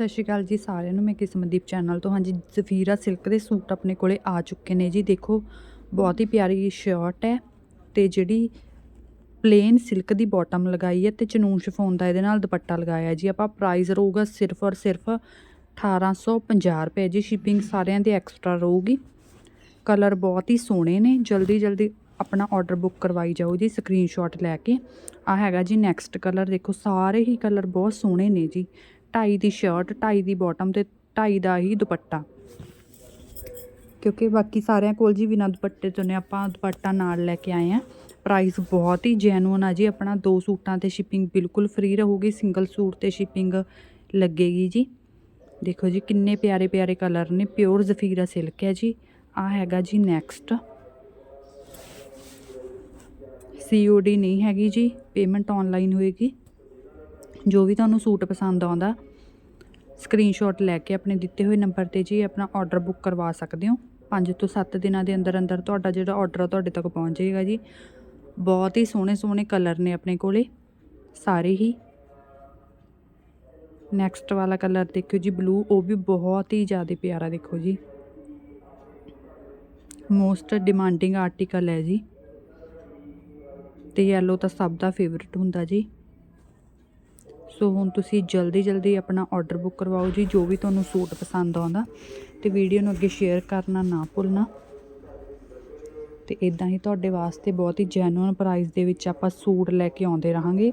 ਸਤਿ ਸ਼੍ਰੀ ਅਕਾਲ ਜੀ ਸਾਰਿਆਂ ਨੂੰ, ਮੈਂ ਕਿਸਮਦੀਪ ਚੈਨਲ ਤੋਂ। ਹਾਂਜੀ, ਜ਼ਫੀਰਾ ਸਿਲਕ ਦੇ ਸੂਟ ਆਪਣੇ ਕੋਲੇ ਆ ਚੁੱਕੇ ਨੇ ਜੀ। ਦੇਖੋ, ਬਹੁਤ ਹੀ ਪਿਆਰੀ ਸ਼ਰਟ ਹੈ ਤੇ ਜਿਹੜੀ ਪਲੇਨ ਸਿਲਕ ਦੀ ਬਾਟਮ ਲਗਾਈ ਹੈ ਤੇ ਚਨੂਨ ਸ਼ਫੋਨ ਦਾ ਇਹਦੇ ਨਾਲ ਦੁਪੱਟਾ ਲਗਾਇਆ ਜੀ। ਆਪਾਂ ਪ੍ਰਾਈਸ ਰਹੂਗਾ ਸਿਰਫ ਔਰ ਸਿਰਫ 1850 ਰੁਪਏ ਜੀ। ਸ਼ਿਪਿੰਗ ਸਾਰਿਆਂ ਦੀ ਐਕਸਟਰਾ ਰਹੂਗੀ। ਕਲਰ ਬਹੁਤ ਹੀ ਸੋਹਣੇ ਨੇ। ਜਲਦੀ ਜਲਦੀ ਆਪਣਾ ਆਰਡਰ ਬੁੱਕ ਕਰਵਾਈ ਜਾਓ ਜੀ ਸਕਰੀਨਸ਼ਾਟ ਲੈ ਕੇ। ਆ ਹੈਗਾ ਜੀ ਨੈਕਸਟ ਕਲਰ ਦੇਖੋ, ਸਾਰੇ ਹੀ ਕਲਰ ਬਹੁਤ ਸੋਹਣੇ ਨੇ ਜੀ। ਢਾਈ ਦੀ ਸ਼ਰਟ ਢਾਈ ਦੀ ਬਾਟਮ ਤੇ ਢਾਈ ਦਾ ਹੀ ਦੁਪੱਟਾ। ਕਿਉਂਕਿ ਬਾਕੀ ਸਾਰਿਆਂ ਕੋਲ ਜੀ ਬਿਨਾਂ ਦੁਪੱਟੇ ਤੋਂ ਨੇ, ਆਪਾਂ ਦੁਪੱਟਾ ਨਾਲ ਲੈ ਕੇ ਆਏ ਆ। ਪ੍ਰਾਈਸ ਬਹੁਤ ਹੀ ਜੈਨੂਨ ਆ ਜੀ, ਆਪਣਾ ਦੋ ਸੂਟਾਂ ਤੇ ਸ਼ਿਪਿੰਗ ਬਿਲਕੁਲ ਫ੍ਰੀ ਰਹੂਗੀ ਸਿੰਗਲ ਸੂਟ ਤੇ ਸ਼ਿਪਿੰਗ ਲੱਗੇਗੀ ਜੀ। ਦੇਖੋ ਜੀ, ਕਿੰਨੇ ਪਿਆਰੇ ਪਿਆਰੇ ਕਲਰ ਨੇ ਪਿਓਰ ਜ਼ਫੀਰਾ ਸਿਲਕ ਹੈ ਜੀ। ਆ ਹੈਗਾ ਜੀ ਨੈਕਸਟ ਸੀਓਡੀ ਨਹੀਂ ਹੈਗੀ ਜੀ ਪੇਮੈਂਟ ਆਨਲਾਈਨ ਹੋਏਗੀ। ਜੋ ਵੀ ਤੁਹਾਨੂੰ ਸੂਟ ਪਸੰਦ ਆਉਂਦਾ ਸਕਰੀਨਸ਼ਾਟ ਲੈ ਕੇ ਆਪਣੇ ਦਿੱਤੇ ਹੋਏ ਨੰਬਰ ਤੇ ਜੀ ਆਪਣਾ ਆਰਡਰ ਬੁੱਕ ਕਰਵਾ ਸਕਦੇ ਹੋ। 5 ਤੋਂ 7 ਦਿਨਾਂ ਦੇ ਅੰਦਰ ਅੰਦਰ ਤੁਹਾਡਾ ਜਿਹੜਾ ਆਰਡਰ ਆ ਤੁਹਾਡੇ ਤੱਕ ਪਹੁੰਚ ਜਾਏਗਾ ਜੀ। ਬਹੁਤ ਹੀ ਸੋਹਣੇ ਸੋਹਣੇ ਕਲਰ ਨੇ ਆਪਣੇ ਕੋਲੇ, ਸਾਰੇ ਹੀ। ਨੈਕਸਟ ਵਾਲਾ ਕਲਰ ਦੇਖਿਓ ਜੀ ਬਲੂ ਉਹ ਵੀ ਬਹੁਤ ਹੀ ਜ਼ਿਆਦਾ ਪਿਆਰਾ ਦੇਖੋ ਜੀ। ਮੋਸਟ ਡਿਮਾਂਡਿੰਗ ਆਰਟੀਕਲ ਹੈ ਜੀ। ਤੇ ਯੈਲੋ ਤਾਂ ਸਭ ਦਾ ਫੇਵਰਿਟ ਹੁੰਦਾ ਜੀ। ਸੋ ਹੁਣ ਤੁਸੀਂ ਜਲਦੀ ਜਲਦੀ ਆਪਣਾ ਆਰਡਰ ਬੁੱਕ ਕਰਵਾਓ ਜੀ, ਜੋ ਵੀ ਤੁਹਾਨੂੰ ਸੂਟ ਪਸੰਦ ਆਉਂਦਾ। ਤੇ ਵੀਡੀਓ ਨੂੰ ਅੱਗੇ ਸ਼ੇਅਰ ਕਰਨਾ ਨਾ ਭੁੱਲਣਾ। ਤੇ ਇਦਾਂ ਹੀ ਤੁਹਾਡੇ ਵਾਸਤੇ ਬਹੁਤ ਹੀ ਜੈਨੂਇਨ ਪ੍ਰਾਈਸ ਦੇ ਵਿੱਚ ਆਪਾਂ ਸੂਟ ਲੈ ਕੇ ਆਉਂਦੇ ਰਹਾਂਗੇ।